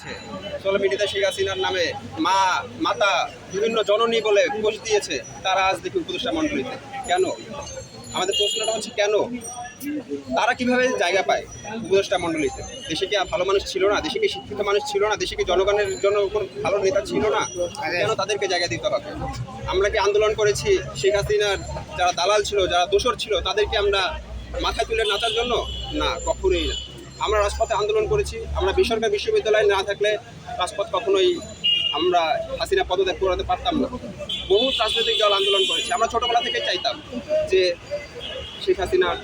হচ্ছে সোশ্যাল মিডিয়াতে শেখ হাসিনার নামে মা, মাতা, বিভিন্ন জননী বলে পোস্ট দিয়েছে। তারা আজ দেখি উপদেষ্টা মণ্ডলীতে। কেন? আমাদের প্রশ্নটা হচ্ছে কেন? তারা কীভাবে জায়গা পায় উপদেষ্টা মণ্ডলীতে? দেশে কি ভালো মানুষ ছিল না? দেশে কি শিক্ষিত মানুষ ছিল না? দেশে কি জনগণের জন্য কোনো ভালো নেতা ছিল না? কেন তাদেরকে জায়গা দিতে হবে? আমরা কি আন্দোলন করেছি শেখ হাসিনার যারা দালাল ছিল, যারা দোষর ছিল, তাদেরকে আমরা মাথায় তুলে নাচার জন্য? না, কখনোই না। আমরা রাজপথে আন্দোলন করেছি, আমরা বেসরকারি বিশ্ববিদ্যালয়ে না থাকলে রাজপথ কখনোই আমরা হাসিনা পদত্যাগ করাতে পারতাম না। বহু রাজনৈতিক দল আন্দোলন করেছে। আমরা ছোটবেলা থেকে চাইতাম যে শেখ হাসিনা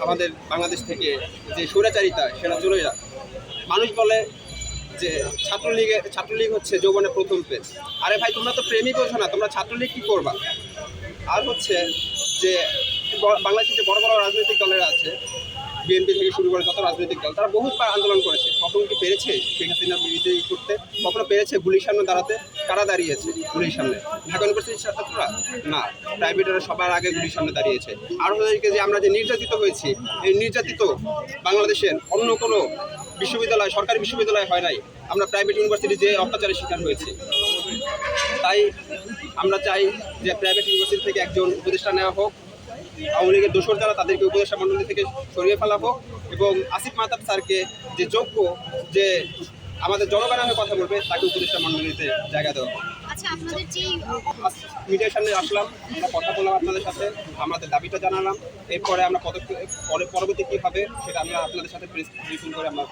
আমাদের বাংলাদেশ থেকে যে স্বৈরাচারিতা, সেটা চলে যাক। মানুষ বলে যে ছাত্রলীগের ছাত্রলীগ হচ্ছে যৌবনের প্রথম পেজ। আরে ভাই, তোমরা তো প্রেমই বোঝো না, তোমরা ছাত্রলীগ কী করবা? আর হচ্ছে যে ব- বাংলাদেশে যে বড় বড় রাজনৈতিক দলেরা আছে বিএনপি থেকে শুরু করে যত রাজনৈতিক দল, তারা বহুবার আন্দোলন করেছে। কখনো কি পেরেছে? শেখ হাসিনার বিরুদ্ধে করতে। কখনো পেরেছে গুলির সামনে দাঁড়াতে? কারা দাঁড়িয়েছে গুলির সামনে? ঢাকা ইউনিভার্সিটির ছাত্ররা? না প্রাইভেটের সবার আগে গুলির সামনে দাঁড়িয়েছে। আর ওদেরকে যে আমরা যে নির্যাতিত হয়েছি, এই নির্যাতিত বাংলাদেশের অন্য কোনো বিশ্ববিদ্যালয়, সরকারি বিশ্ববিদ্যালয় হয় নাই। আমরা প্রাইভেট ইউনিভার্সিটি যে অত্যাচারের শিকার হয়েছি। তাই আমরা চাই যে প্রাইভেট ইউনিভার্সিটি থেকে একজন উপদেষ্টা নেওয়া হোক আওয়ামী লীগের দোষর যারা তাদেরকে উপদেষ্টা মণ্ডলী থেকে সরিয়ে ফেলা হোক এবং আসিফ মাহতাব স্যারকে যে যোগ্য যে আমাদের জনগণের হয়ে কথা বলবে তাকে উপদেষ্টা মণ্ডলীতে জায়গা দেওয়া হোক আচ্ছা মিডিয়ার সামনে আসলাম আমরা কথা বললাম আপনাদের সাথে আমাদের দাবিটা জানালাম এরপরে আমরা পদক্ষেপ পরে পরবর্তী কী হবে সেটা আমরা আপনাদের সাথে প্রেস ব্রিফিং করে আমরা